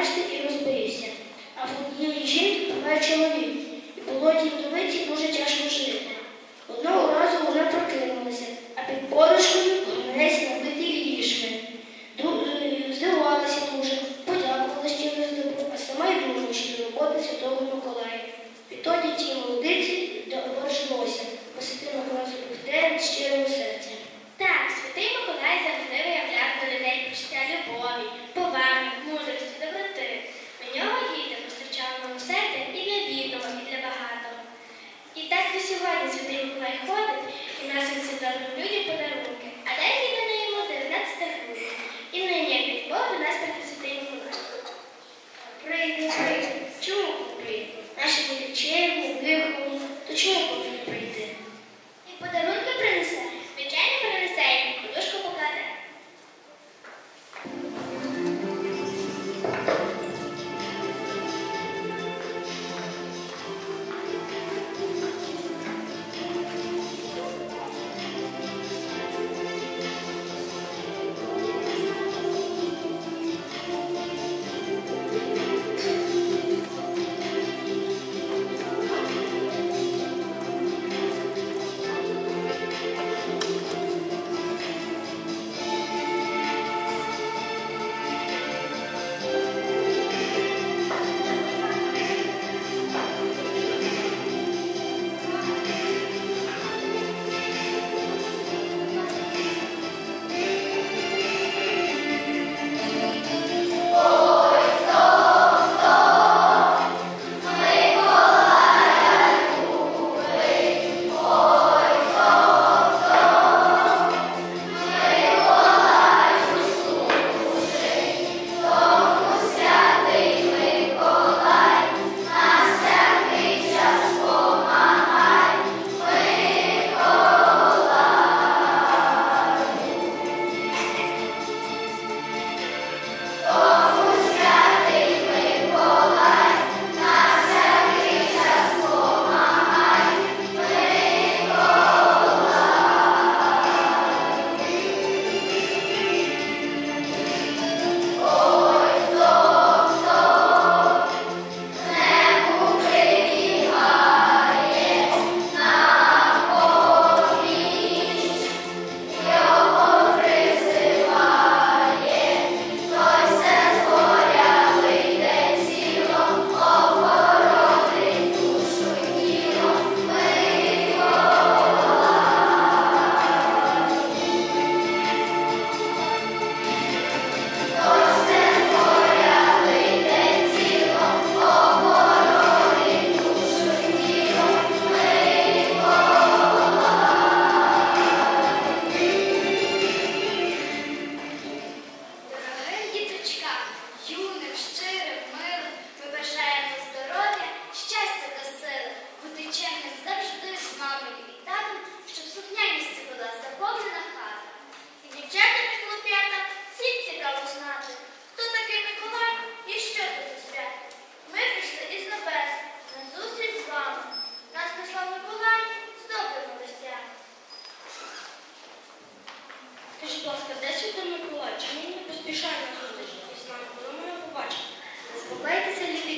аж таки розберівся, а в одній жінки помер чоловік, і полотій довиці дуже тяжко жити. Одного разу вона прокинулася, а під подушку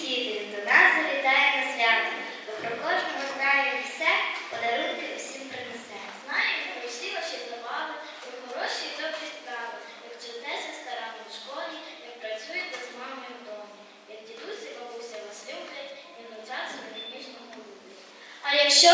діти, до нас завітає на свято. Бо про кожного знає все, подарунки усім принесе. Знаю, про всі ваші добави, про хороші і добрі справи, як вчитеся старанно в школі, як працюєте з мамою вдома, як дідусь і бабуся вас люблять, і своїх ніжно люблять. А якщо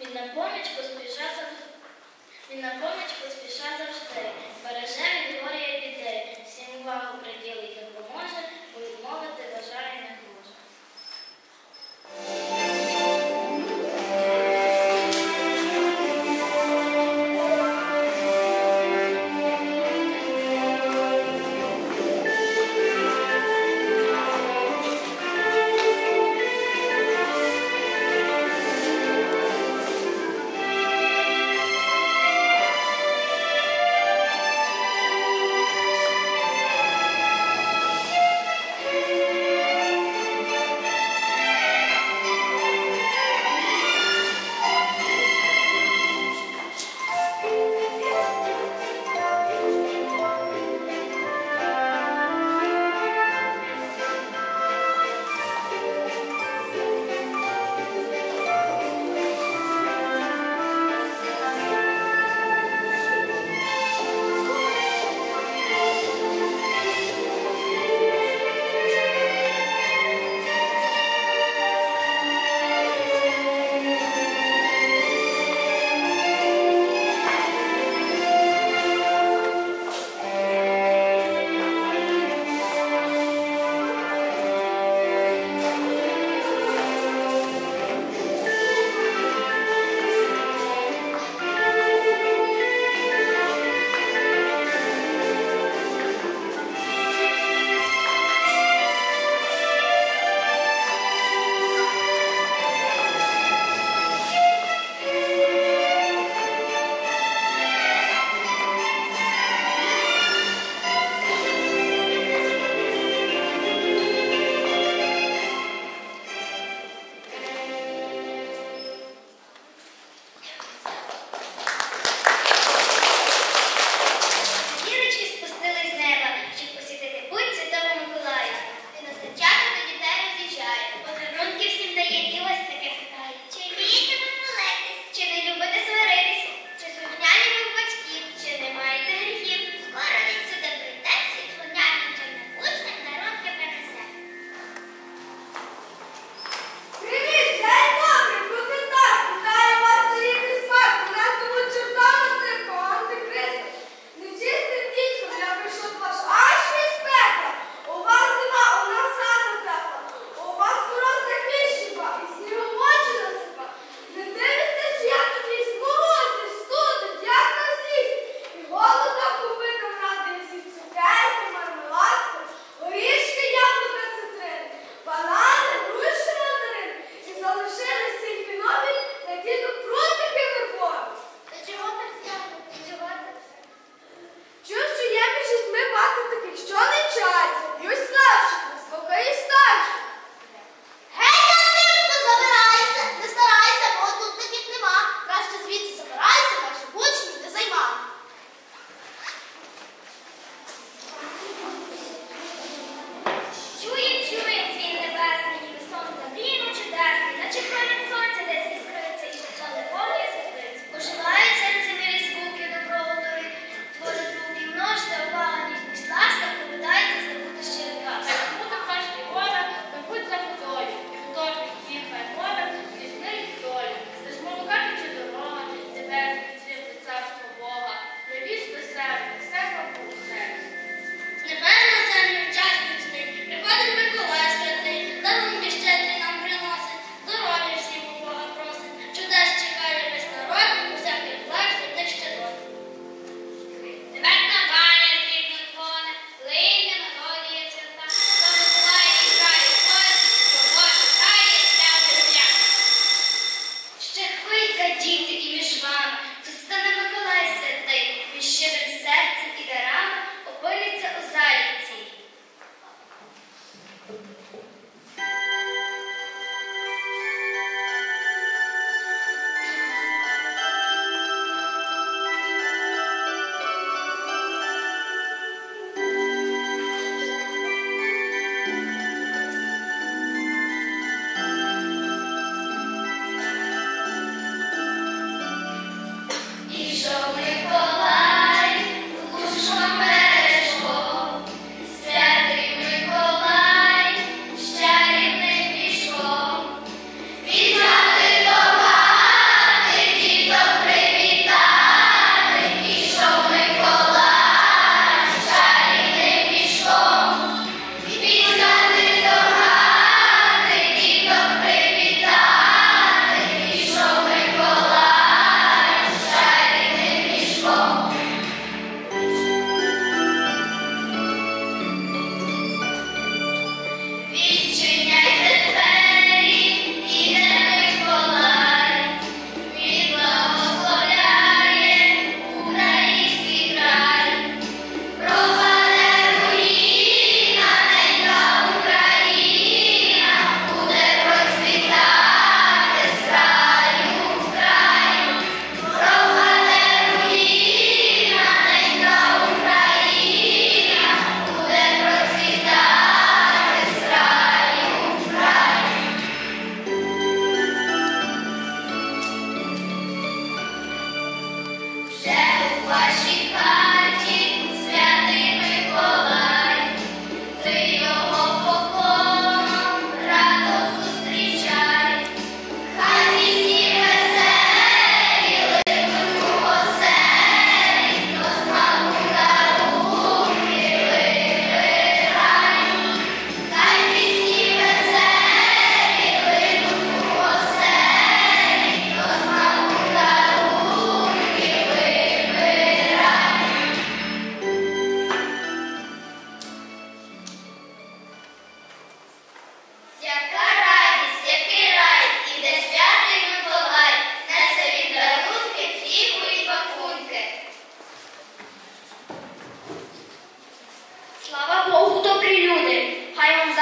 Він на поміч поспіша завжди. Він на поміч поспіша завжди. Береже від горя і біди. Всім увагу приділить допоможе, бо відмовити бажає не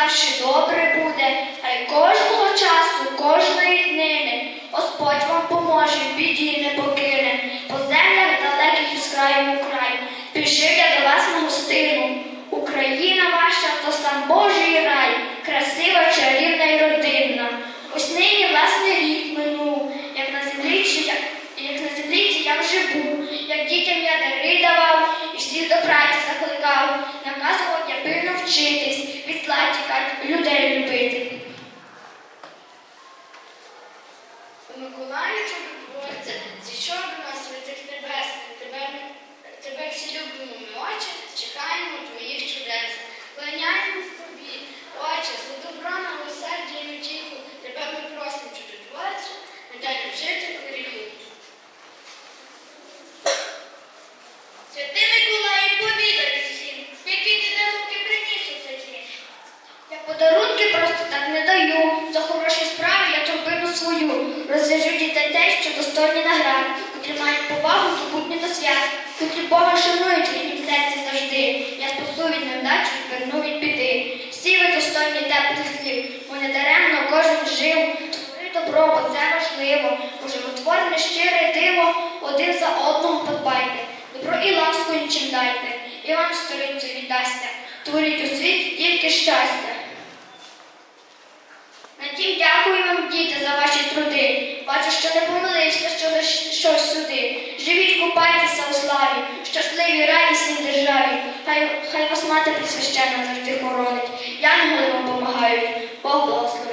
нам добре буде, а й кожного часу, кожної днини. Господь вам поможе, біді не покине, по землях далеких із краю у край. Пішив я до вас на гостину. Україна ваша, то стан Божий. і вам сторицю віддасте, творіть у світі тільки щастя. На тім дякую вам, діти, за ваші труди. Бачу, що не помилився, що за щось сюди. Живіть, купайтеся у славі, щасливій, радісній державі. Хай хай вас мати присвящена завжди хоронить. Я не вам допомагають. Бог благословить.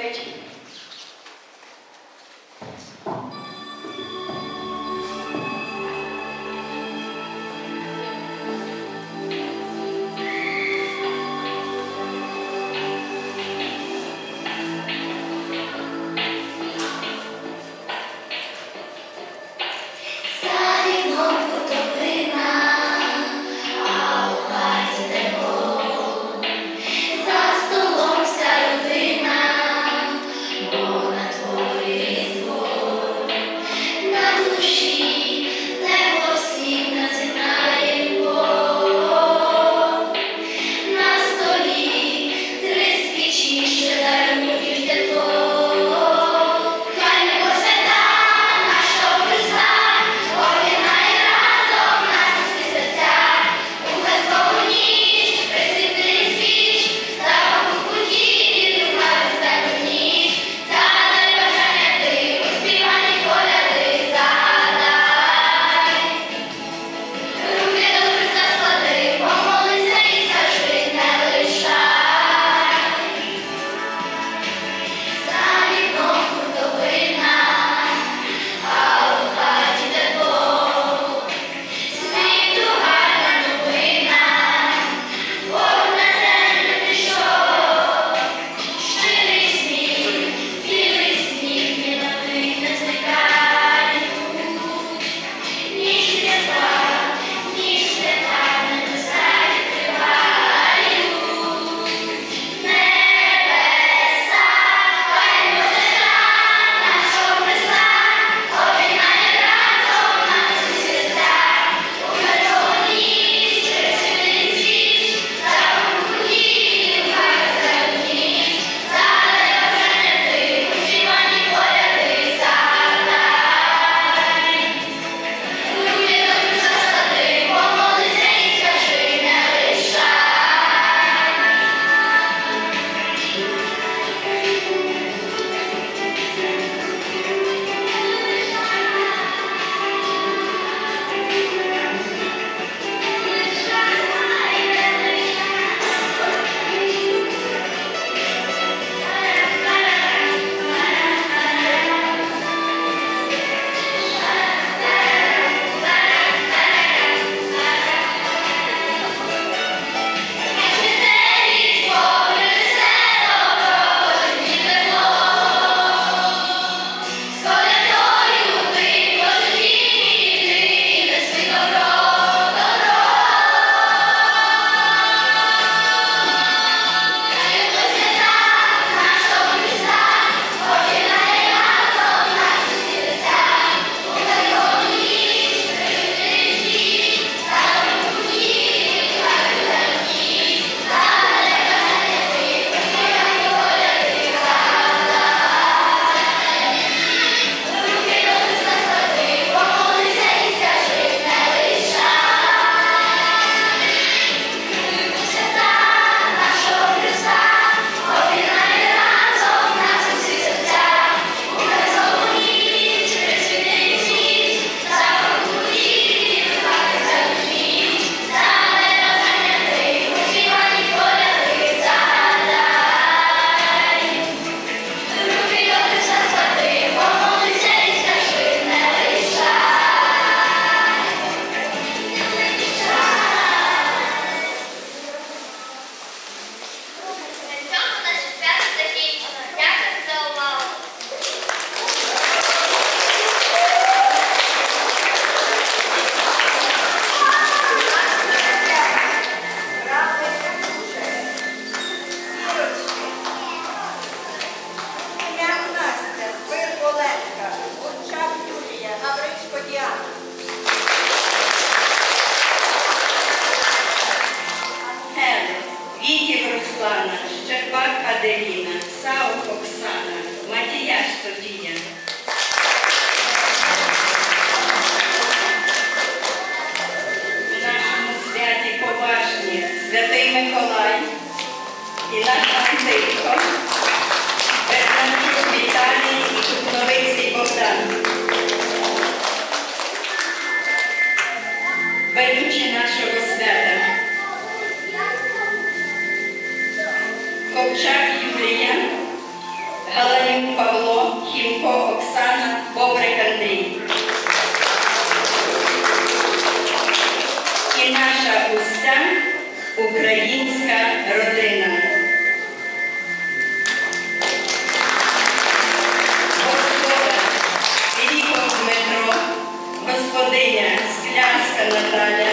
Галанюк Павло, Хімко Оксана, Бобрик Андрій. І наша уся українська родина. Господа Філіпов Дмитро, господиня Склянська Наталя,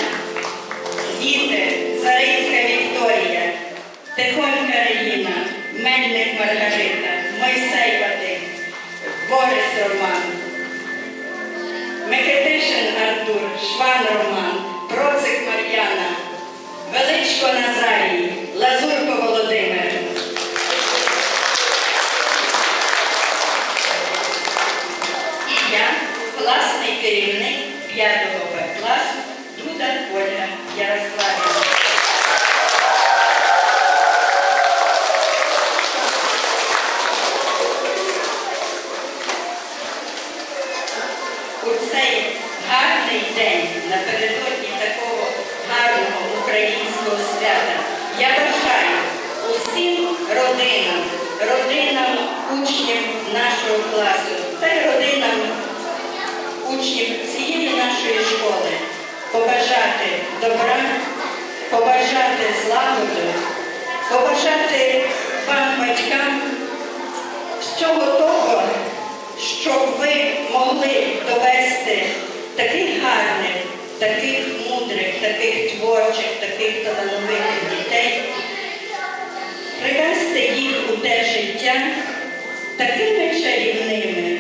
таких гарних, таких мудрих, таких творчих, таких талановитих дітей, привести їх у те життя такими чарівними,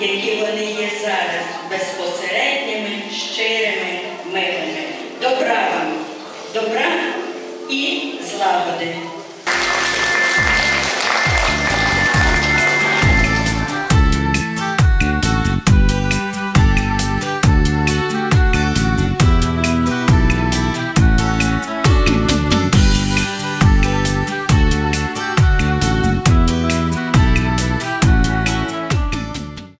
які вони є зараз, безпосередніми, щирими, милими. Добра вам, добра і злагоди.